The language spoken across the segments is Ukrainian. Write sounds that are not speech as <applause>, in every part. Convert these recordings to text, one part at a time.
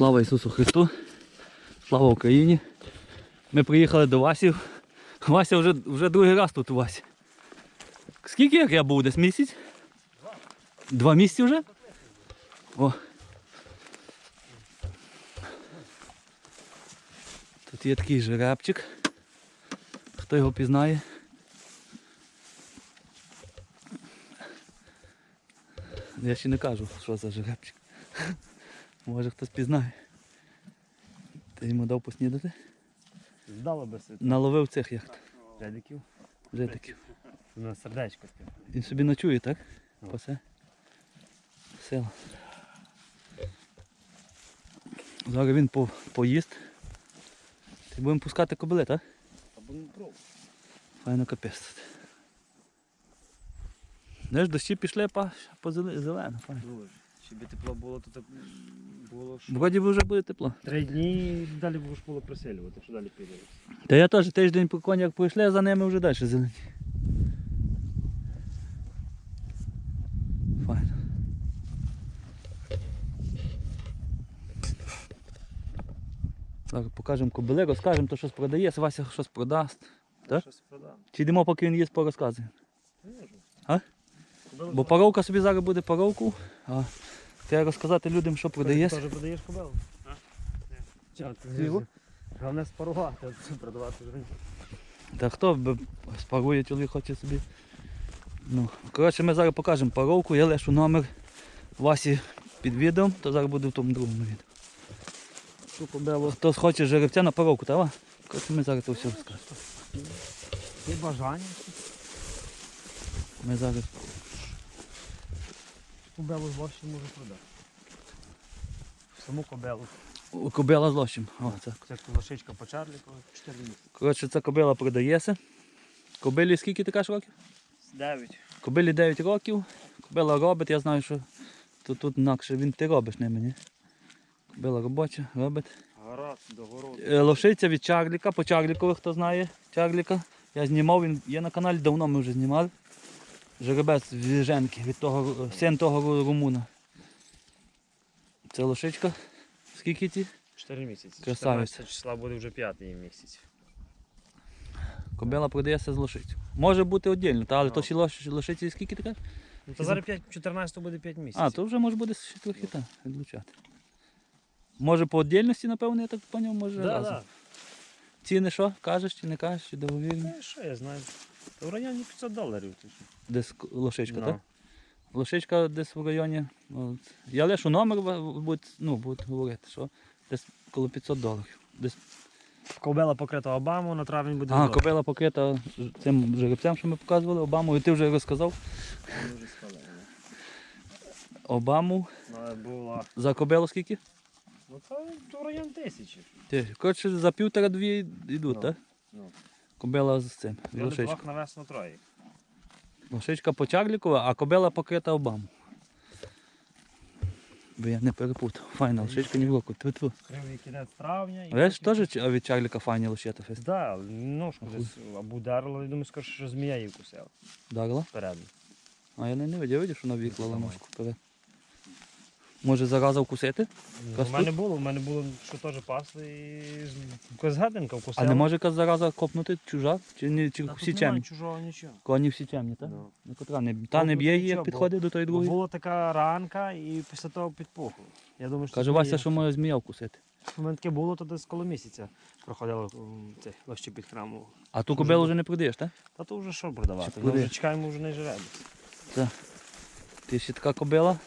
Слава Ісусу Христу! Слава Україні! Ми приїхали до Васів. Вася вже, вже другий раз тут у Васі. Скільки як я був? Десь місяць? Два. Два місяці вже? О. Тут є такий жеребчик. Хто його пізнає? Я ще не кажу, що за жеребчик. Може хтось пізнає. Ти йому дав поснідати? Здало би все. Наловив цих яхт. Жедиків. Таки. На сердечко таке. Він собі ночує, так? Ну. Пасе. Сила. Зараз він по, поїсть. Ти будемо пускати кобили, так? Або не пробував. Файно капець. тут. Знаєш, дощі пішли по, по зеле- Файно. Дуже. Щоб тепло було, то так було що. Вроді би вже буде тепло. Три дні далі будеш було проселювати, що далі піде. Та я теж тиждень по коні як пройшли, за ними вже далі зелені. Файно. Зараз покажемо кобили, розкажемо, то щось продає, Вася щось продасть. Так? Щось продам. Чи йдемо, поки він їсть, порозказує. Можу. А? Бо паровка собі зараз буде паровку, а треба розказати людям, що продаєш. Ти теж продаєш кобилу? А? Цілу? Головне спарувати, а це продавати вже. Та хто б спарує, чоловік хоче собі. Ну, коротше, ми зараз покажемо паровку, я лишу номер Васі під відео, то зараз буде в тому другому відео. Хто хоче жеребця на паровку, та? Коротше, ми зараз це все розкажемо. Є бажання. Ми зараз. Кобилу з лощі може продати. Саму кобилу. У Кобила з лощем. О, це. Це лошичка по Чарліку, 4 місяці. Коротше, ця кобила продається. Кобилі скільки ти кажеш років? 9. Кобилі 9 років. Кобила робить, я знаю, що тут, тут інакше він ти робиш ними, ні? Кобила робоча, робить. Гаразд, до городу. Е, Лошиця від Чарліка, по Чарлікові, хто знає Чарліка. Я знімав, він є на каналі, давно ми вже знімали. Жеребець від Женки, від того, син того румуна. Це лошичка. Скільки ті? 4 місяці. Красавець. 14 числа буде вже п'ятий місяць. Кобила продається з лошицю. Може бути віддільно, та, але Ну. то ще лош, лошиці скільки ти кажеш? Ну, то зараз 5, 14 буде 5 місяців. А, то вже може буде ще трохи так, відлучати. Може по віддільності, напевно, я так поняв, може да, разом. да. Ціни що? Кажеш чи не кажеш, чи договірні? Ну, що я знаю. В районі 500 доларів. Десь к- лошичка, Ну. так? Лошичка десь в районі. От. Я лишу номер, будь, ну, будуть говорити, що десь коло 500 доларів. Десь... Кобила покрита Обаму, на травень буде вдома. кобила покрита цим жеребцем, що ми показували, Обаму, і ти вже розказав. Обаму. Ну, була. За кобилу скільки? Ну це районі тисячі. Ти, коротше, за півтора-дві йдуть, Ну. так? Ну. Кобила з цим, з Я лошичка. двох навес на троє. Лошичка по Чарлікову, а кобила покрита Обаму. Бо я не перепутав. Файна лошичка ні в. Тьфу-тьфу. Кривий кінець травня. і Видиш, потім- теж ч- від Чарліка файні лошета фест. Да, ножку десь або ударила, я думаю, скажу, що змія її вкусила Дарила? вперед. А я не, не видів, видів, що вона Давай. ножку вперед. Може зараза вкусити? У Кастут? мене було, у мене було, що теж пасли і з- якась гадинка А не може якась зараза копнути чужа? Чи, ні, чи Та всі тут немає темні? чужого нічого. Коні всі темні, так? Ну. Ну, котра не, та не Копнути б'є її, як нічого, підходить до тої другої. була така ранка і після того підпухло. Я думаю, що Каже це Вася, що може змія вкусити. У мене таке було, то десь коло місяця проходило м, це, лощі під храму. А ту кобилу вже не продаєш, так? Та то вже що продавати? Чи Ми вже чекаємо, вже не жеребець. Ти ще така кобила?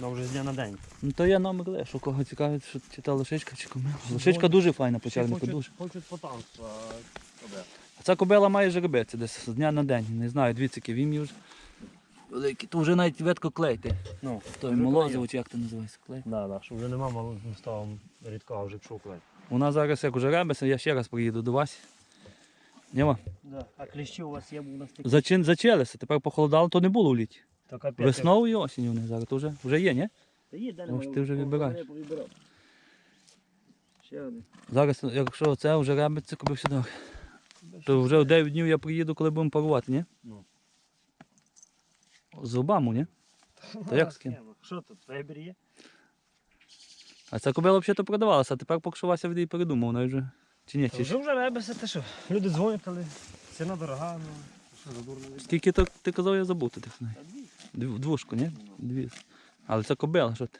Ну вже з дня на день. Ну то я номер лишу, кого цікавить, що чи та лошичка, чи кобила. Лошичка дуже файна по Чарліку, дуже. хочуть, хочуть потанства. кобил. А ця кобила має жеребець десь з дня на день. Не знаю, дві ці вім'ї вже. Великі, то вже навіть ветко клейти. Ну, Той молозиво, чи як це називається, клей. Да, да, що вже нема мало того рідкого вже пішов клей. Вона зараз як уже ребеся, я ще раз приїду до вас. Нема. Да. А кліщі у вас є був на стільки? Зачин, зачелися, тепер похолодало, то не було в літі. То капець. Весною і осінню вони зараз то вже, вже є, ні? Та є, далі Може, ми ти вже вибираєш. по- Ще один. Зараз, якщо це вже ребеться, коли все добре. То вже в 9 днів я приїду, коли будемо парувати, ні? Ну. З Обаму, ні? Та як з ким? Що тут, вибір є? А ця кобила взагалі продавалася, а тепер поки що Вася від її передумав, вона вже. Чи ні? Та Чи... Вже вже ребеся, те що. Люди дзвонять, але ціна дорога, ну що за дурно Скільки то ти казав, я забув ти знаю. Та дві. Дв- Двушку, ні? Дві. Але це кобила, що ти?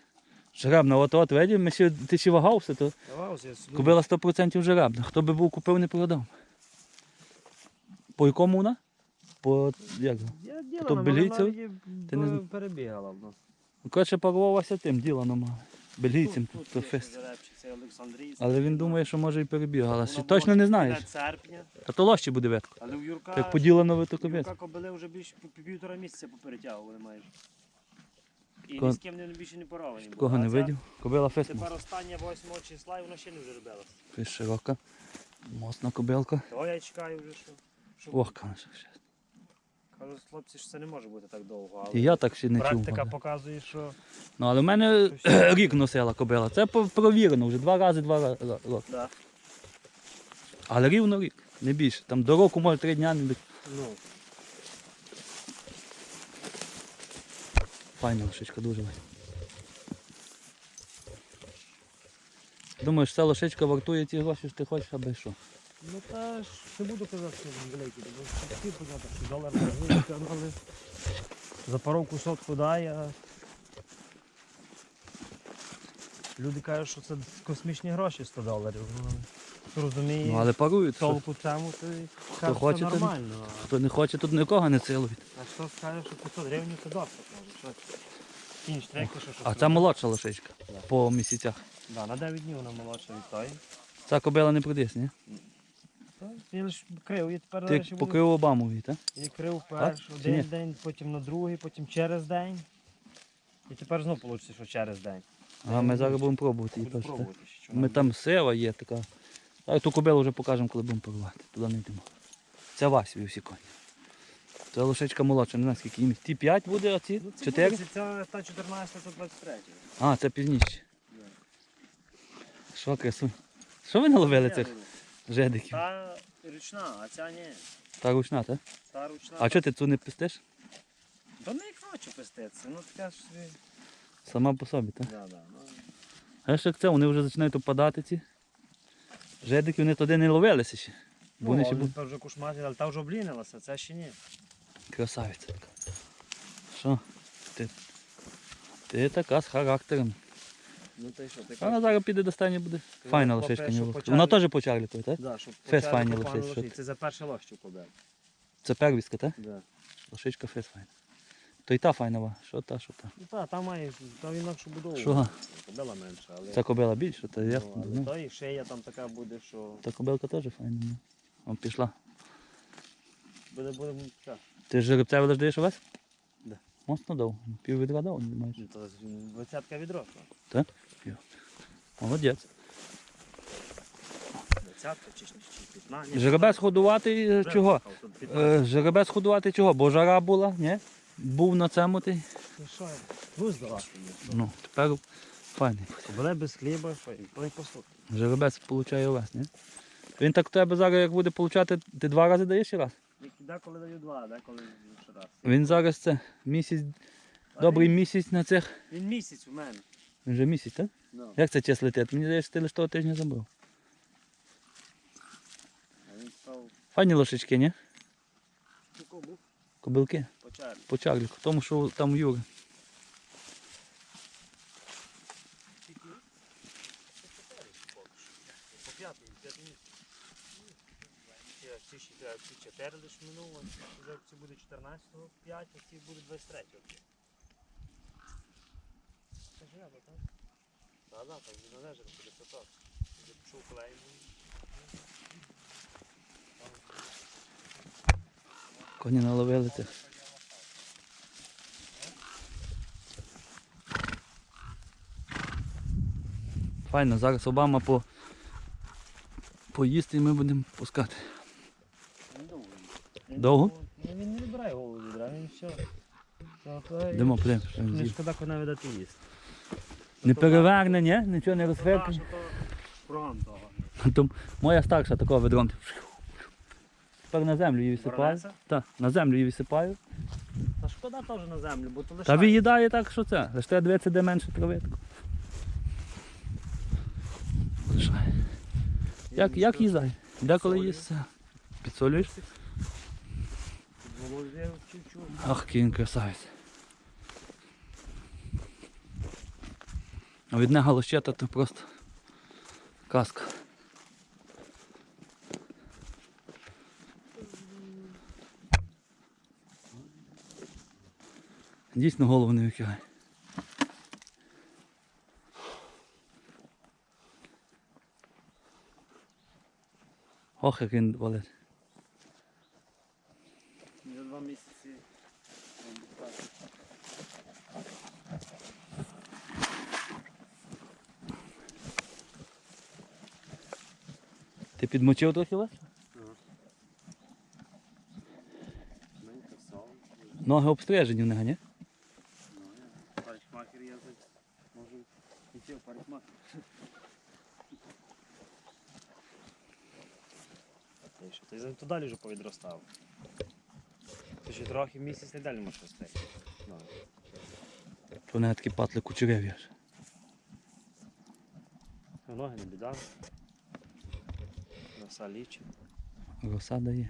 Жеребна, от от видів, ми ще, ти ще вагався, то кобила 100% жеребна. Хто би був купив, не продав. По якому вона? По як? Я діла, То на бельгійців? мене Ти не перебігала. Ну. Коротше, порвався тим ділом мав. Бельгійцем, Тут, тут ще фест. Це Олександрійський. Але він думає, що може і перебігала. Точно не кінець знаєш. серпня, А то лощі буде ветко. але в Юрка, Як поділено ви то капець. Юрка кобили вже більше пів- півтора місяця поперетягували майже. І Ко- ні з ким не більше не поровані. були. Кого А не ця видів? Кобила фест. Тепер остання 8 числа і вона ще не заробилася. Фест широка. Мосна кобилка. То я чекаю вже, що. що Ох, конечно, ще. Кажуть, хлопці, що це не може бути так довго. Але І я так ще не чув. практика але. показує, що Ну, але в мене <clears throat> рік носила кобила. Це провірено вже два рази, два ра- ра- роки. да. Але рівно рік, не більше. Там до року, може, три дня не більше. ну, Файна лошичка, дуже файна. Думаєш, ця лошичка вартує ті гроші, що ти хочеш, аби що? Ну та ж не буду казати, що він великий, бо всі понятно, що долар великий, але за паровку сотку дає. а Люди кажуть, що це космічні гроші 100 доларів. Ну, хто розуміє Ну, але парують. що. толку в цьому, то й що хоче, це то нормально. а- Хто не хоче, тут нікого не цілують. А хто скаже, що 500 гривень це досить, може, що кінь штреки, що щось. А це молодша лошичка Да. по місяцях. Да, на 9 днів вона молодша від тої. Ця кобила не продається, ні? Та, Він лиш крив, і тепер Ти покрив Обамові, так? І крив Так? перший Чи ні? один день, потім на другий, потім через день. І тепер знову вийде, що через день. А ми зараз будемо пробувати її Буду теж. так? пробувати. Ми там сила є така. А ту кобилу вже покажемо, коли будемо порвати. Туди не йдемо. Це Васю всі коні. Це лошичка молодша, не знаю скільки їм. Ті 5 буде, а ці Ну, це 4? буде, Це та 14, то 23. А, це пізніше. Що красу? Що ви наловили цих жедиків? Та ручна, а ця ні. Та ручна, так? Та ручна. А чого ти цю не пистиш? Та не як ночі пеститься. Ну така ж. собі- Сама по собі, так? Да, да. Ну, А ж як це, вони вже починають опадати ці. Жедики вони туди не ловилися ще. Бо вони ще були та вже кушматір, але та вже облінилася, це ще ні. красавиця така. Що? Ти, ти така з характером. Ну та й що, ти А Вона зараз піде до стані буде. Файна лошичка не по Вона теж по чарліку, так? Да, щоб Фес почати файні що лошиці. Це за перше лощу побив. Це первіска, так? Да. Лошичка фес файна. То й та файнова. Що та, що та. Ну так, там має, там інакше будову. Що? Кобила менша, але, Ця кобила більша, та я. ну, але Ну, то і шия там така буде, що та кобилка теж файна. ну. О, пішла. буде, буде, що? Ти ж жеребця видаш даєш увесь? Да. Моцно дав. Пів відра дав, не маєш. Ну, то двадцятка відросла. Молодець. Жеребець годувати е, чого? Е, Жеребець годувати чого? Бо жара була, ні? Був на цьому ти. Ну. Ну, тепер файний. Буде без хліба, той послухай. Жеребець получає увесь, ні? Він так у тебе зараз, як буде получати, ти два рази даєш чи раз? Деколи даю два, деколи ще раз. Він зараз це місяць, добрий місяць на цих. Він місяць у мене. Він вже місяць, так? Ну. Як це час летить? Мені здається, ти лише того тижня забрав. Став Файні лошечки, ні? кубу Кобилки. по чарлі. По чарліку. Тому що там Юри. По п'ятий, п'ятий місяць. Ці, ще- ці чотири лише минуло, вже ці буде 14-го, 5, а ці буде 23-го. Це ж я, так? Так, так, так, він належить, буде поток. Вже пішов клей. Коні наловили цих. Файно, зараз Обама по... поїсти і ми будемо пускати. Довго. Ну, він не вибирає голову від він все. Йдемо, подивимося, Не шкода, коли видати їсти. Не переверне, ні? Нічого не Наш, то. Моя старша такого ведром. Тепер на землю її висипаю. Так, на землю її висипаю. Та шкода теж на землю, бо то лише. Та виїдає так, що це. Лише треба дивитися, де менше травитку. лишає. Як, як їздай? Деколи їсться. Підсолюєш? Чуть-чуть. Ах, він красавець. А від нього лощета то просто казка. Дійсно голову не викидає. Ох, як він валить. За два місяці. Ти підмочив трохи вас? Ноги обстрижені в нього, ні? Парикмахер я можу йти в парикмахер. Ти то далі вже повідростав. Ти ще трохи місяць не далі можеш рости. Ну, То в такі патли ну, Ноги не біда. Роса лічить. Роса дає.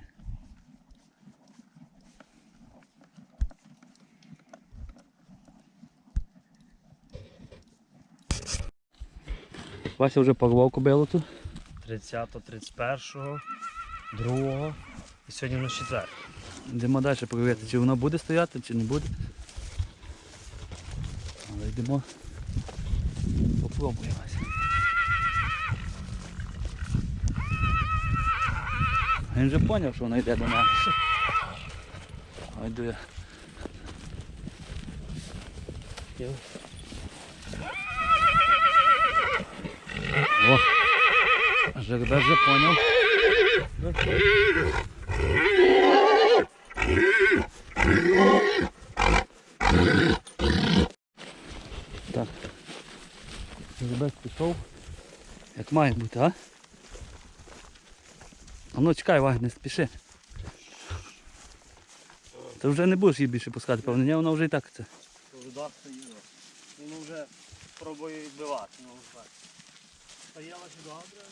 Вася вже порвав кобилу тут. 30, 31, 2 і сьогодні на четвер. Йдемо далі перевірити, чи воно буде стояти, чи не буде. Але йдемо. Попробуємо. Він вже зрозумів, що воно йде до нас. Йду я. О! Жеребець вже поняв. Так. Жеребець пішов. Як має бути, а? А ну чекай, Ваня, не спіши. Ти вже не будеш її більше пускати, певно, ні, вона вже і так це. Повідав стоїло. Він вже пробує відбивати. Ну, так. Стояла чи добре.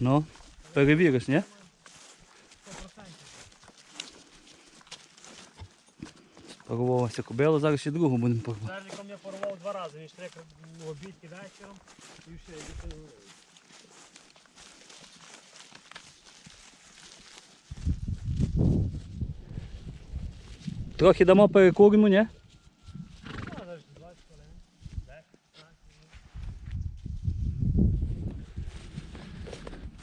Ну, перевіриш, ні? Порвалася кобила, зараз ще другу будемо порвати. Зерником я порвав два рази. Він штрик в обід і вечором. І все, і більше. Трохи дамо перекуримо, ні? Ну, зараз 20 хвилин.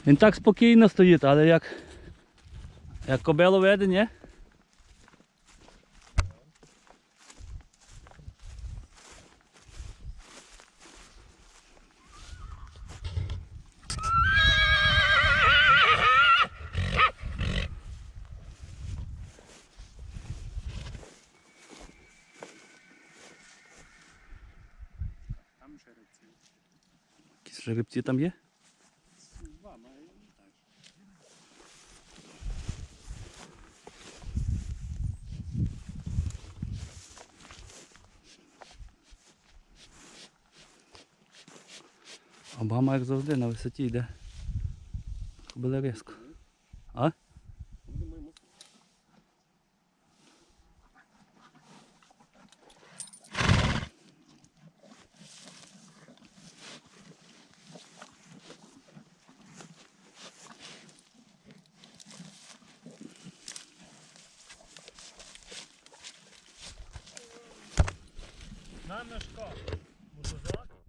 Він так спокійно стоїть, але як, як кобилу веде, ні? Жеребці там є? Два має так. Обама, як завжди, на висоті йде. Кобили різко. А?